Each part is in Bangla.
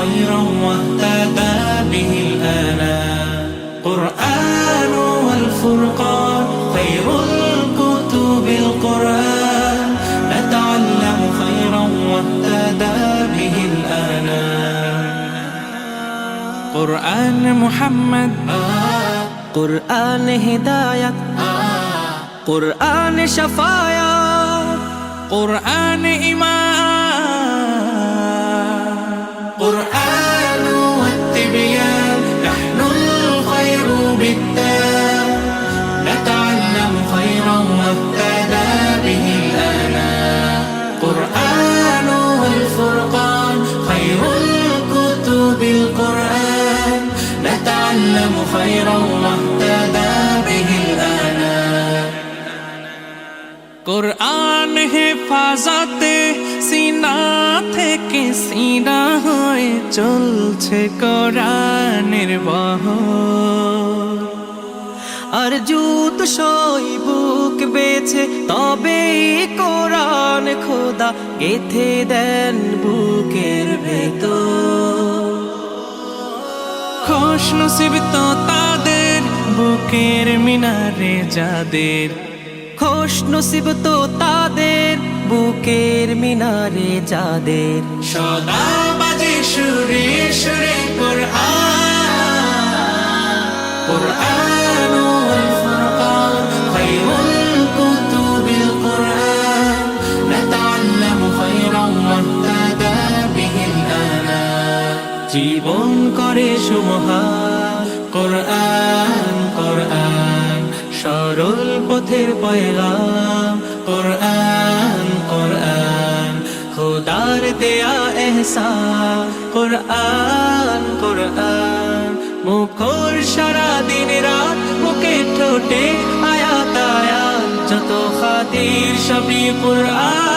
خيرا واهتدى به الآنام قرآن والفرقان خير الكتب القرآن. نتعلم خيرا واهتدى به الآنام قرآن محمد. قرآن هداية. قرآن شفايا قرآن إيمان. نتعلم خيرا واهتدى به الآنام কোরআন হেফাজতে সিনা থেকে সিনা হয়ে চলছে কোরআনের বহ আর জুত সই বুক বেছে তবে কোরআন খোদা গেথে দেন বুকের খোশ নসিব তো তাদের, বুকের মিনারে যাদের। খোশ নসিব তো তাদের, বুকের মিনারে যাদের। সদা বাজে সুরে সুরে কোরআন। জীবন করে সুমহান। কোরআন কোরআন, সরল পথের পয়গাম। কোরআন কোরআন, খোদার দেয়া এহসা কোরআন কোরআন, মুখর সারা দিন রাত মুখে ঠোঁটে আয়াত আয়াত। যত খাতির সবই কোরআন।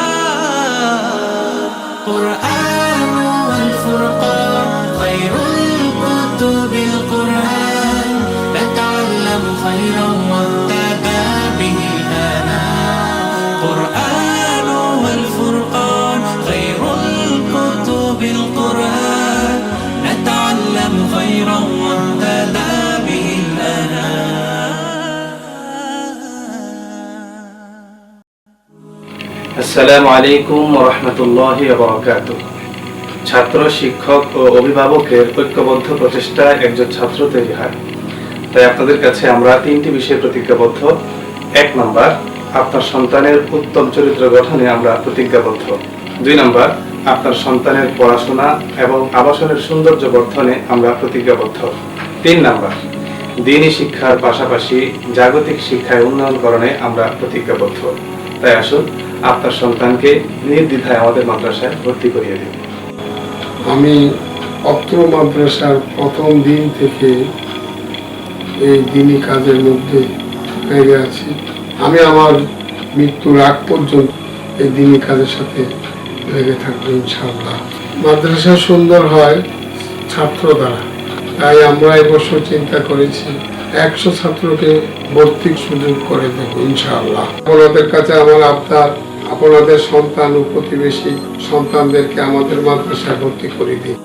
কোরআন ফুরকান। خير الكتب القرآن نتعلم خيرا وانتبى به الآن. قرآن والفرقان خير الكتب القرآن نتعلم خيرا وانتدى به الآن. السلام عليكم ورحمة الله وبركاته. ছাত্র, শিক্ষক ও অভিভাবকের ঐক্যবদ্ধ প্রচেষ্টায় একজন ছাত্র তৈরি হয়। তাই আপনাদের কাছে আমরা তিনটি বিষয়ে প্রতিজ্ঞাবদ্ধ। এক নম্বর, আপনার সন্তানের উত্তম চরিত্র গঠনে আমরা প্রতিজ্ঞাবদ্ধ। দুই নম্বর, আপনার সন্তানের পড়াশোনা এবং আবাসনের সৌন্দর্য বর্ধনে আমরা প্রতিজ্ঞাবদ্ধ। তিন নম্বর দিনী শিক্ষার পাশাপাশি জাগতিক শিক্ষায় উন্নয়নকরণে আমরা প্রতিজ্ঞাবদ্ধ। তাই আসুন, আপনার সন্তানকে নির্দ্বিধায় আমাদের মাদ্রাসায় ভর্তি করিয়ে দিন আমি অত্র মাদ্রাসার প্রথম দিন থেকে এই দিনী কাজের মধ্যে লেগে আছি। আমি আমার মৃত্যুর আগ পর্যন্ত এই দিনী কাজের সাথে লেগে থাকব ইনশাআল্লাহ। মাদ্রাসা সুন্দর হয় ছাত্র দ্বারা। তাই আমরা এবছর চিন্তা করেছি একশো ছাত্রকে ভর্তির সুযোগ করে দেব ইনশাআল্লাহ। আপনাদের কাছে আমার আবদার আপনাদের সন্তান ও প্রতিবেশী সন্তানদেরকে আমাদের মাদ্রাসায় ভর্তি করে দিন।